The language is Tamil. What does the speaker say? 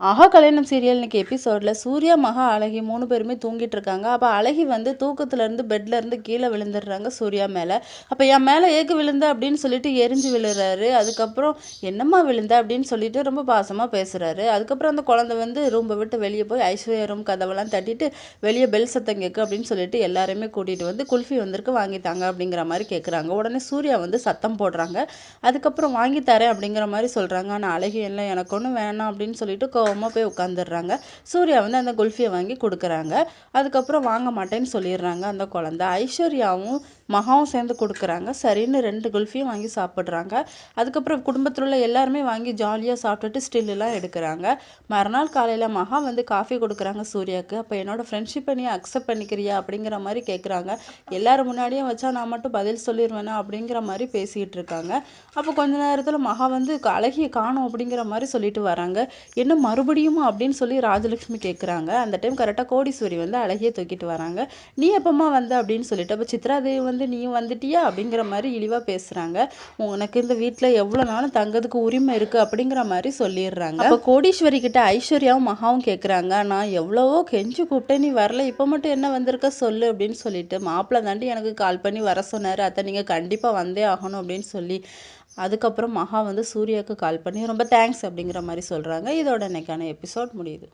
ஆஹா கல்யாணம் சீரியல் இன்றைக்கி எபிசோடில் சூர்யா மகா அழகி மூணு பேருமே தூங்கிட்டு இருக்காங்க. அப்போ அழகி வந்து தூக்கத்துலேருந்து பெட்லேருந்து கீழே விழுந்துடுறாங்க சூர்யா மேலே. அப்போ என் மேலே ஏக்கு விழுந்த அப்படின்னு சொல்லிட்டு எரிஞ்சு விழுறாரு. அதுக்கப்புறம் என்னம்மா விழுந்த அப்படின்னு சொல்லிட்டு ரொம்ப பாசமாக பேசுகிறாரு அதுக்கப்புறம் அந்த குழந்தை வந்து ரூம்பை விட்டு வெளியே போய் ஐஸ்வர்யா ரூம் கதவெல்லாம் தட்டிட்டு வெளியே பெல் சத்தம் கேட்கு அப்படின்னு சொல்லிட்டு எல்லாருமே கூட்டிகிட்டு வந்து குல்ஃபி வந்திருக்கு வாங்கித்தாங்க அப்படிங்கிற மாதிரி கேட்குறாங்க உடனே சூர்யா வந்து சத்தம் போடுறாங்க. அதுக்கப்புறம் வாங்கி தரேன் அப்படிங்கிற மாதிரி சொல்கிறாங்க ஆனால் அழகி எல்லாம் எனக்கு ஒன்றும் வேணாம் அப்படின்னு சொல்லிட்டு கோவமாக போய் உட்காந்துடுறாங்க சூர்யா வந்து அந்த குல்ஃபியை வாங்கி கொடுக்குறாங்க. அதுக்கப்புறம் வாங்க மாட்டேன்னு சொல்லிடுறாங்க அந்த குழந்த. ஐஸ்வர்யாவும் மகாவும் சேர்ந்து கொடுக்குறாங்க. சரின்னு ரெண்டு குல்ஃபியும் வாங்கி சாப்பிட்றாங்க. அதுக்கப்புறம் குடும்பத்தில் உள்ள எல்லாருமே வாங்கி ஜாலியாக சாப்பிட்டுட்டு ஸ்டில்லாம் எடுக்கிறாங்க. மறுநாள் காலையில் மகா வந்து காஃபி கொடுக்குறாங்க சூர்யாவுக்கு அப்போ என்னோடய ஃப்ரெண்ட்ஷிப்பை நீ அக்செப்ட் பண்ணிக்கிறியா அப்படிங்கிற மாதிரி கேட்குறாங்க எல்லோரும் முன்னாடியும் வச்சா நான் மட்டும் பதில் சொல்லிடுவேனா அப்படிங்கிற மாதிரி பேசிகிட்டு இருக்காங்க. அப்போ கொஞ்ச நேரத்தில் மகா வந்து அழகிய காணும் அப்படிங்கிற மாதிரி சொல்லிட்டு வராங்க. என்ன மறுபடியுமா அப்படின்னு சொல்லி ராஜலட்சுமி கேட்குறாங்க அந்த டைம் கரெக்டாக கோடீஸ்வரி வந்து அழகிய தூக்கிட்டு வராங்க. நீ எப்பமா வந்த அப்படின்னு சொல்லிட்டு அப்போ சித்ராதேவி வந்து நீ வந்துட்டியா? அப்படிங்கிற மாதிரி இழிவாக பேசுகிறாங்க உனக்கு இந்த வீட்டில் எவ்வளோ நாளும் தங்கிறதுக்கு உரிமை இருக்குது அப்படிங்கிற மாதிரி சொல்லிடுறாங்க. அப்போ கோடீஸ்வரி கிட்ட ஐஸ்வர்யாவும் மகாவும் கேட்குறாங்க நான் எவ்வளவோ கெஞ்சி கூப்பிட்டேன். நீ வரல. இப்போ மட்டும் என்ன வந்திருக்க சொல்லு? அப்படின்னு சொல்லிட்டு மாப்பிள்ளை தாண்டி எனக்கு கால் பண்ணி வர சொன்னார். அத்தை நீங்கள் கண்டிப்பாக வந்தே ஆகணும். அப்படின்னு சொல்லி அதுக்கப்புறம் மகா வந்து சூர்யாவுக்கு கால் பண்ணி ரொம்ப தேங்க்ஸ் அப்படிங்கிற மாதிரி சொல்கிறாங்க இதோட இன்னைக்கான எபிசோட் முடியுது.